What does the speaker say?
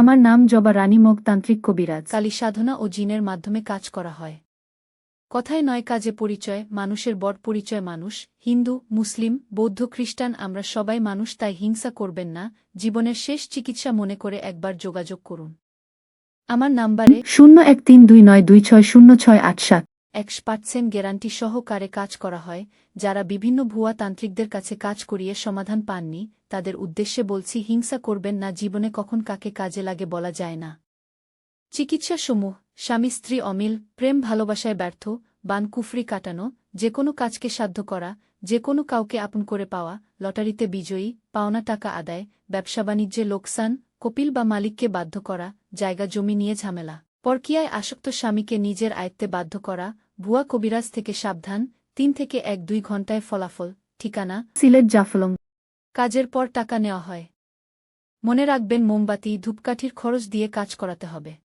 আমার নাম জবা রানী মগ তান্ত্রিক কবিরাজ। কালী সাধনা ও জিনের মাধ্যমে কাজ করা হয়। কথায় নয় কাজে পরিচয় মানুষের বট পরিচয় মানুষ হিন্দু মুসলিম বৌদ্ধ খ্রিস্টান আমরা সবাই মানুষ তাই হিংসা করবেন না জীবনের শেষ চিকিৎসা মনে করে একবার যোগাযোগ করুন। আমার নাম্বারে শূন্য এক তিন দুই নয় দুই ছয় শূন্য ছয় আট সাত। একশ পার্সেন্ট গ্যারান্টি সহকারে কাজ করা হয়, যারা বিভিন্ন ভুয়া তান্ত্রিকদের কাছে কাজ করিয়ে সমাধান পাননি, তাদের উদ্দেশ্যে বলছি হিংসা করবেন না, জীবনে কখন কাকে কাজে লাগে বলা যায় না। চিকিৎসা সমূহ স্বামী, স্ত্রী, অমিল, প্রেম, ভালোবাসায় ব্যর্থ, বান, কুফরি কাটানো, যে কোনো কাজকে সাধ্য করা, যে কোনো কাউকে আপন করে পাওয়া, লটারিতে বিজয়ী, পাওনা টাকা আদায়, ব্যবসা বাণিজ্যে লোকসান, কপিল বা মালিককে বাধ্য করা, জায়গা জমি নিয়ে ঝামেলা, পরকিয়ায় আসক্ত স্বামীকে নিজের আয়ত্তে বাধ্য করা ভুয়া কবিরাজ থেকে সাবধান তিন থেকে এক দুই ঘন্টায় ফলাফল ঠিকানা সিলেট জাফলং। কাজের পর টাকা নেওয়া হয়। মনে রাখবেন মোমবাতি ধূপকাঠির খরচ দিয়ে কাজ করাতে হবে।